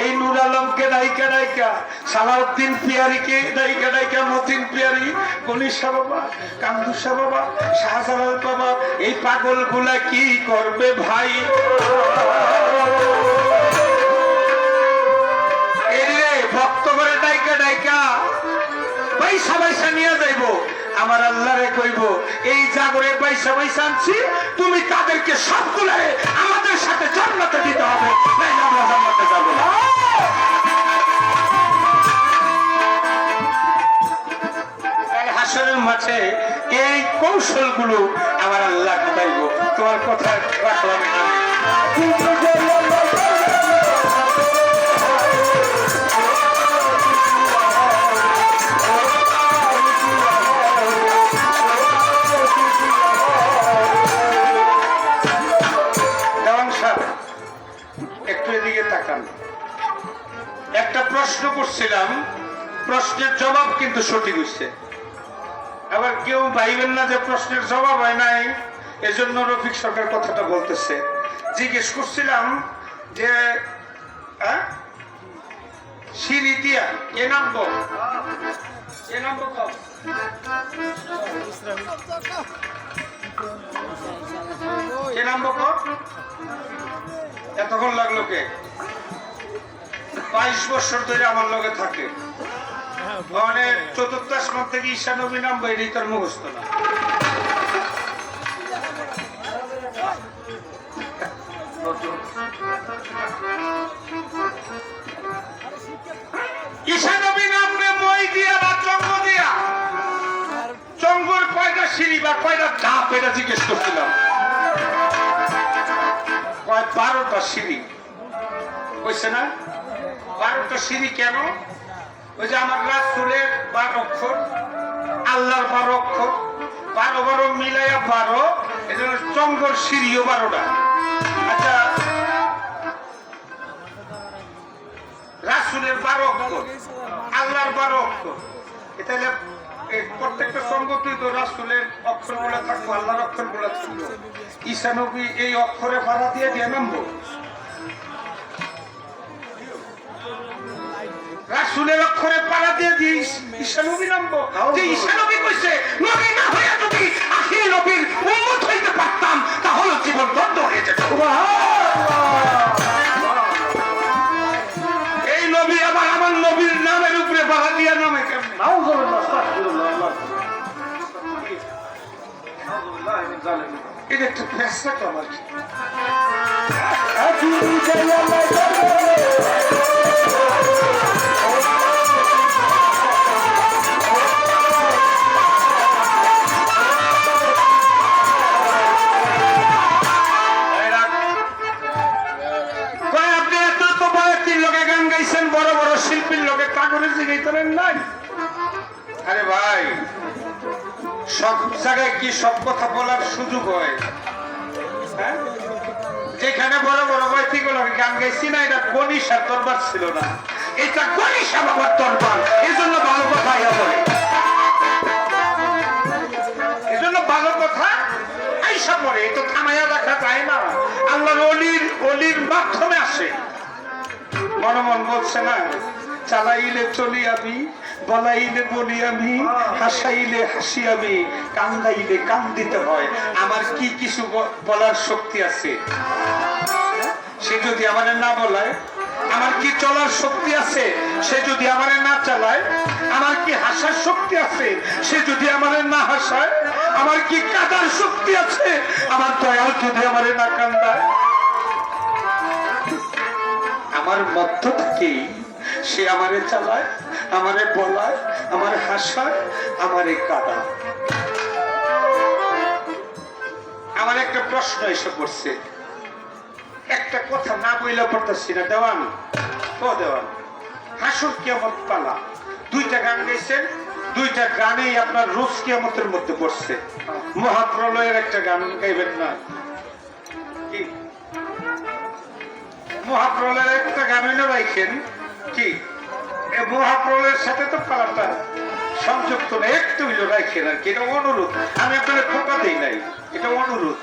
এই নুর আলমকে ডাইকা ডাইকা, সালাউদ্দিন পিয়ারিকে ডাইকা ডাইকা, মতিন পিয়ারি গণিসা বাবা, কান্দুসা বাবা, শাহজালাল বাবা, এই পাগলগুলা কি করবে ভাই? ভক্ত করে ডাইকা ডাইকা। পয়সা পয়সা নিয়ে যাইব, আমার আল্লাহরে কইব, এই জাগরে পয়সা পয়সা আনছি, তুমি তাদেরকে সবগুলো কৌশলগুলো আমার আল্লাহ কোথাইব তোমার কথা রাখলাম একটু এদিকে তাকান। একটা প্রশ্ন করছিলাম, প্রশ্নের জবাব কিন্তু সঠিক হচ্ছে আবার কেউ ভাইবেন না যে প্রশ্নের জবাব হয় নাই। এজন্য রফিক সরকার কথাটা বলতেছে। জিজ্ঞেস করছিলাম যে হ্যাঁ? এ এতক্ষণ লাগল কে? বাইশ বছর ধরে আমার লগে থাকে। মানে চতুর্থ আসমান থেকে ঈশা নবী নামবো, এটাই তার মুখস্থ কয়টা সিঁড়ি বা কয়টা ধাপ এটা জিজ্ঞেস করছিলাম। কয় বারোটা সিঁড়ি। বুঝছে না? বারোটা সিঁড়ি কেন? ওই যে আমার রাসুলের বারো অক্ষর, আল্লাহর বারো অক্ষর, বারো বারো মিলাইয়া বারো এজন্য চঙ্গর সিঁড়িও বারোটা। আচ্ছা রাসুলের বারো অক্ষর, আল্লাহর বারো অক্ষর। এটা প্রত্যেকটা সঙ্গতেই তো রাসুলের অক্ষরগুলো থাকব আল্লাহর অক্ষরগুলো থাকব ঈশানবী এই অক্ষরে ভাড়া দিয়ে দিয়ে নামবো? রাসুলের অক্ষরে পাড়া দিয়ে দিয়ে ঈশানবী নামবো যে ঈশানবী কইছে নবী না হইয়া যদি আখির নবীর উম্মত হইতে পারতাম তাহলে জীবন বন্ধ হয়ে যেত। এই নবী আবার আমার নবীর নামের উপরে পাড়া দিয়া নামে কেমন? এটা একটা ফেসলা তো আমার। আরে ভাই, সব জায়গায় কি সব কথা বলার সুযোগ হয়? হ্যাঁ? যেখানে বড় বড় বয়সীগুলো গান গাইছি না, এটা গণিসার দরবার ছিল না। এটা গণিসা বাবার দরবার জন্য ভালো কথা বলে ভালো কথা আইসা পড়ে এ তো থামাইয়া রাখা যায় না। অলির অলির মাধ্যমে আসে। মনমন বলছে না, চালাইলে চলি আমি বলাইলে বলি আমি, হাসাইলে হাসি আমি, কান্দাইলে কান্দিতে হয়। আমার কি কিছু বলার শক্তি আছে? সে যদি আমাদের না বলায়, আমার কি চলার শক্তি আছে? সে যদি আমারে না চালায়, আমার কি হাসার শক্তি আছে? সে যদি আমারে না হাসায়, আমার কি কাটার শক্তি আছে? আমার দয়াল যদি আমারে না কান্দায়, আমার মধ্য থেকেই সে আমারে চালায়, আমারে বলায়, আমার হাসায়, আমারে কাঁদায়। আমার একটা প্রশ্ন এসে পড়ছে। একটা কথা না বইলে পড়তেছি না, দেওয়ান। ও দেওয়ান, হাসুর কিয়ামত পালা। দুইটা গান গাইছেন, দুইটা গানেই আপনার রুশ কিয়ামতের মধ্যে পড়ছে। মহাপ্রলয়ের একটা গান গাইবেন না। মহাপ্রলয়ের একটা গান হইলে রাইখেন। কি? মহাপ্রলয়ের সাথে তো পালাটা। সংযুক্ত না, একটু হইল আর কি, এটা অনুরোধ। আমি আপনাদের খোকা দিই নাই, এটা অনুরোধ।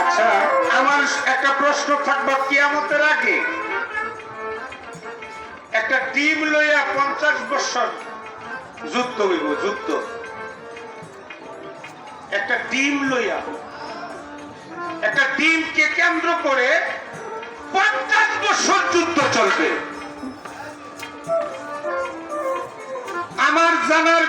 আচ্ছা আমার একটা প্রশ্ন থাকবে কিয়ামতের আগে। একটা টিম লইয়া পঞ্চাশ বছর যুদ্ধ হইব, যুদ্ধ। একটা টিম লইয়া। একটা টিমকে কেন্দ্র করে পঞ্চাশ বছর যুদ্ধ চলবে। আমার জানার